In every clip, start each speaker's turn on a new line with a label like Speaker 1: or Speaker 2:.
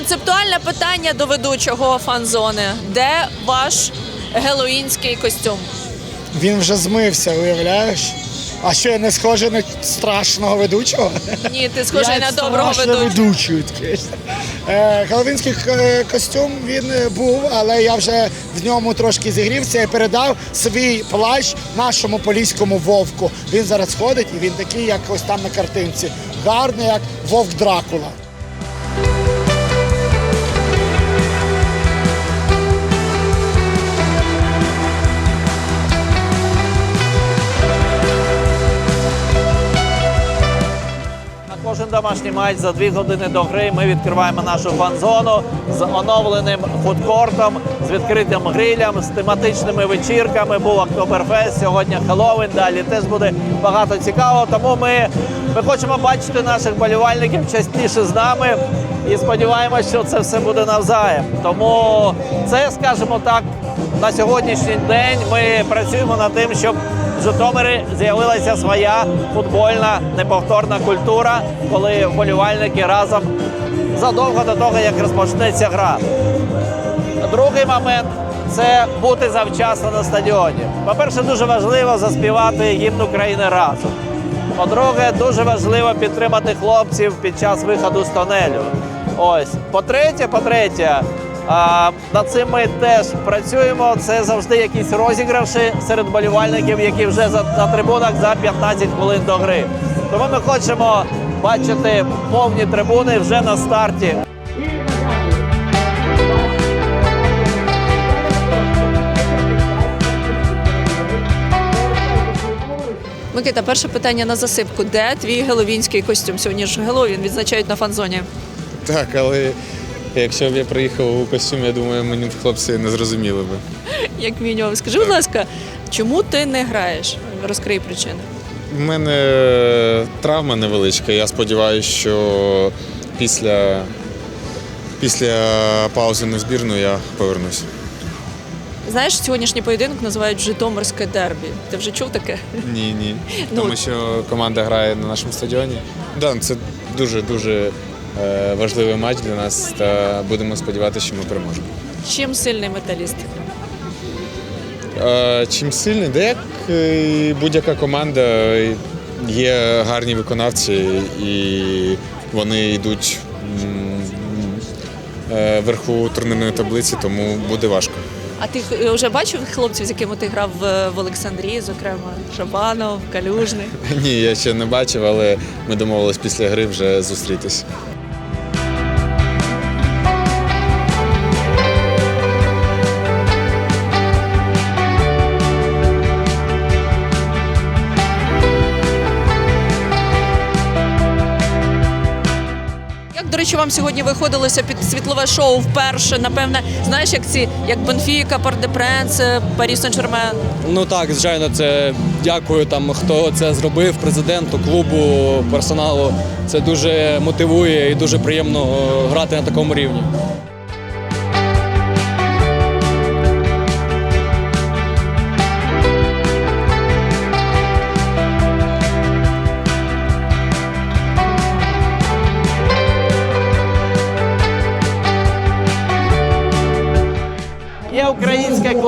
Speaker 1: концептуальне питання до ведучого фан-зони. Де ваш гелоїнський костюм?
Speaker 2: Він вже змився, уявляєш? А що я не схожий на страшного ведучого?
Speaker 1: Ні, ти схожий
Speaker 2: Я
Speaker 1: на доброго
Speaker 2: страшно
Speaker 1: ведучого.
Speaker 2: ведучий. Е, Головінський е, костюм він е, був, але я вже в ньому трошки зігрівся і передав свій плащ нашому поліському вовку. Він зараз ходить і він такий, як ось там на картинці. Гарний, як вовк Дракула.
Speaker 3: Кожен домашній матч за дві години до гри ми відкриваємо нашу фан-зону з оновленим фудкортом, з відкритим грилем, з тематичними вечірками. Був Октоберфест, сьогодні Хеллоуін, далі теж буде багато цікавого. Тому ми, ми хочемо бачити наших болівальників частіше з нами і сподіваємося, що це все буде навзаєм. Тому це, скажімо так, на сьогоднішній день ми працюємо над тим, щоб в Житомирі з'явилася своя футбольна неповторна культура, коли вболівальники разом задовго до того, як розпочнеться гра. Другий момент це бути завчасно на стадіоні. По-перше, дуже важливо заспівати гімн України разом. По-друге, дуже важливо підтримати хлопців під час виходу з тонелю. Ось. По-третє, по-третє, над цим ми теж працюємо. Це завжди якісь розіграші серед болівальників, які вже за, на трибунах за 15 хвилин до гри. Тому ми хочемо бачити повні трибуни вже на старті.
Speaker 1: Микита, перше питання на засипку. Де твій геловінський костюм? Сьогодні ж Геловін відзначають на фан-зоні.
Speaker 4: Так, але якщо б я приїхав у костюмі, я думаю, мені б хлопці не зрозуміли би.
Speaker 1: Як мінімум, скажи, будь ласка, чому ти не граєш? Розкрий причини.
Speaker 4: У мене травма невеличка. Я сподіваюся, що після, після паузи на збірну я повернусь.
Speaker 1: Знаєш, сьогоднішній поєдинок називають Житомирське дербі. Ти вже чув таке?
Speaker 4: Ні, ні.
Speaker 1: Ну,
Speaker 4: Тому що команда грає на нашому стадіоні. Да, це дуже дуже важливий матч для нас. Та будемо сподіватися, що ми переможемо.
Speaker 1: Чим сильний металіст?
Speaker 4: Е, Чим сильний? Де як е, будь-яка команда є гарні виконавці, і вони йдуть е, вверху турнірної таблиці, тому буде важко.
Speaker 1: А ти вже бачив хлопців, з якими ти грав в Олександрії, зокрема Шабанов, Калюжний?
Speaker 4: Ні, я ще не бачив, але ми домовились після гри вже зустрітись.
Speaker 1: Речі, вам сьогодні виходилося під світлове шоу вперше? Напевне, знаєш, як ці як Бенфіка, Пардепренс, Парі Сен-Жермен?
Speaker 5: Ну так, звичайно, це дякую там, хто це зробив, президенту, клубу, персоналу. Це дуже мотивує і дуже приємно е, грати на такому рівні.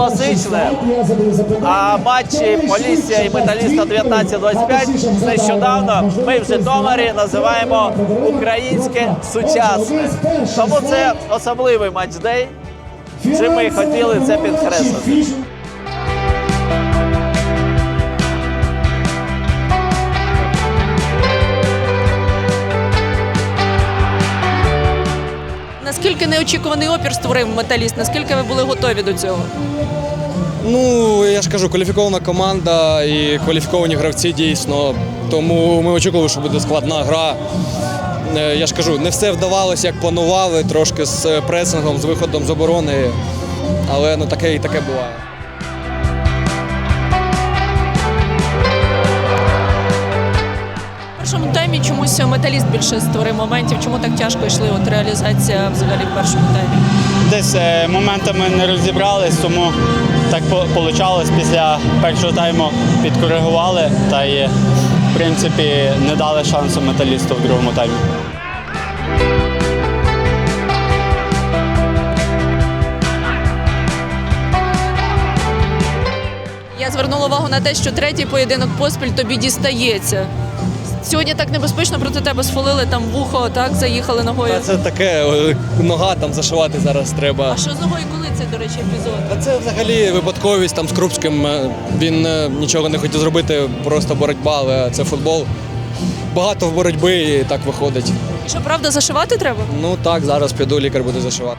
Speaker 3: Класичне, а матчі Полісся і Металіста 19-25 нещодавно ми в Житомирі називаємо українське сучасне. Тому це особливий матчдей. Чи ми хотіли це підкреслити.
Speaker 1: Неочікуваний опір створив металіст? Наскільки ви були готові до цього?
Speaker 5: Ну, я ж кажу, кваліфікована команда і кваліфіковані гравці дійсно. Тому ми очікували, що буде складна гра. Е, Я ж кажу, не все вдавалося, як планували, трошки з пресингом, з виходом з оборони. Але ну таке і таке буває.
Speaker 1: першому темі чомусь металіст більше створив моментів. Чому так тяжко йшли от реалізація взагалі в першому темі?
Speaker 6: Десь е, моментами не розібрались, тому так вийшло. Після першого тайму підкоригували та і, е, в принципі, не дали шансу металісту в другому таймі.
Speaker 1: Я звернула увагу на те, що третій поєдинок поспіль тобі дістається. Сьогодні так небезпечно проти тебе сфолили там вухо, так заїхали ногою.
Speaker 5: Та це таке, е, нога там зашивати зараз треба.
Speaker 1: А що з ногою коли це, до речі, епізод?
Speaker 5: Та це взагалі випадковість там з Крупським. е, Він е, нічого не хотів зробити, просто боротьба, але це футбол. Багато в боротьби і так виходить.
Speaker 1: І що правда зашивати треба?
Speaker 5: Ну так, зараз піду, лікар буде зашивати.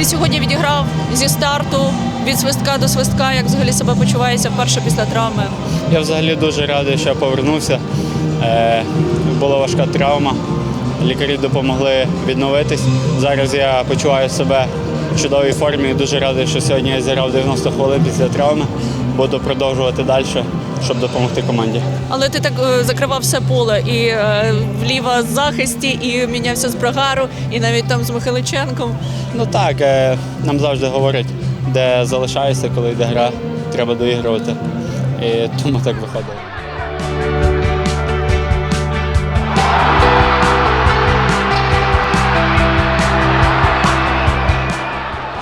Speaker 1: Ти сьогодні відіграв зі старту від свистка до свистка. Як взагалі себе почуваєшся вперше після травми?
Speaker 6: Я взагалі дуже радий, що повернувся. Е, була важка травма. Лікарі допомогли відновитись. Зараз я почуваю себе в чудовій формі дуже радий, що сьогодні я зіграв 90 хвилин після травми. Буду продовжувати далі, щоб допомогти команді.
Speaker 1: Але ти так е, закривав все поле і е, вліва з захисті, і мінявся з Брагару, і навіть там з Михайличенком.
Speaker 6: Ну так, е, нам завжди говорять, де залишаєшся, коли йде гра, треба доігрувати. І тому так виходило.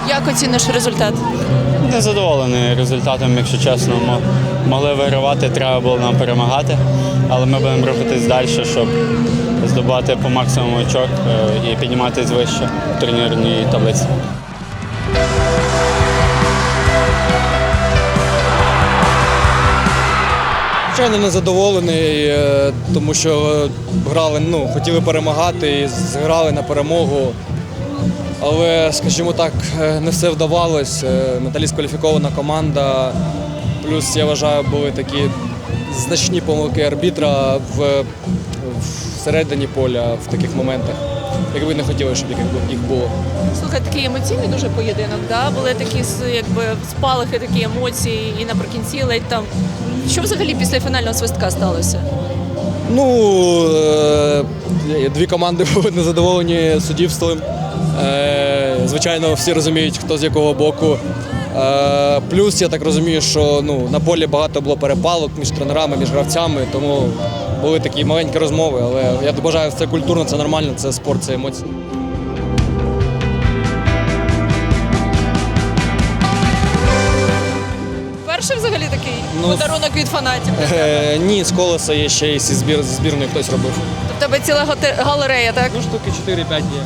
Speaker 1: Як оціниш результат?
Speaker 6: Не задоволений результатом, якщо чесно. Мо- Могли вигравати, треба було нам перемагати, але ми будемо рухатись далі, щоб здобувати по максимуму очок е, і підніматись вище в турнірній таблиці.
Speaker 5: Звичайно, незадоволений, е, тому що грали, ну, хотіли перемагати і зграли на перемогу. Але, скажімо так, е, не все вдавалось. Е, Металіст кваліфікована команда. Плюс, я вважаю, були такі значні помилки арбітра в, всередині поля в таких моментах. Якби не хотіли, щоб їх, було.
Speaker 1: Слухай, такий емоційний дуже поєдинок. Да? Були такі якби спалахи, такі емоції, і наприкінці ледь там. Що взагалі після фінального свистка сталося?
Speaker 5: Ну, е, дві команди були незадоволені суддівством. Е, Звичайно, всі розуміють, хто з якого боку. Е, Плюс я так розумію, що ну, на полі багато було перепалок між тренерами, між гравцями, тому були такі маленькі розмови. Але я вважаю, це культурно, це нормально, це спорт, це емоції.
Speaker 1: Перший взагалі такий
Speaker 5: Ну,
Speaker 1: подарунок від фанатів.
Speaker 5: Е, Ні, з колеса є ще і зі збір, збірної хтось робив.
Speaker 1: В тебе ціла галерея, так?
Speaker 5: Ну, штуки 4-5 є.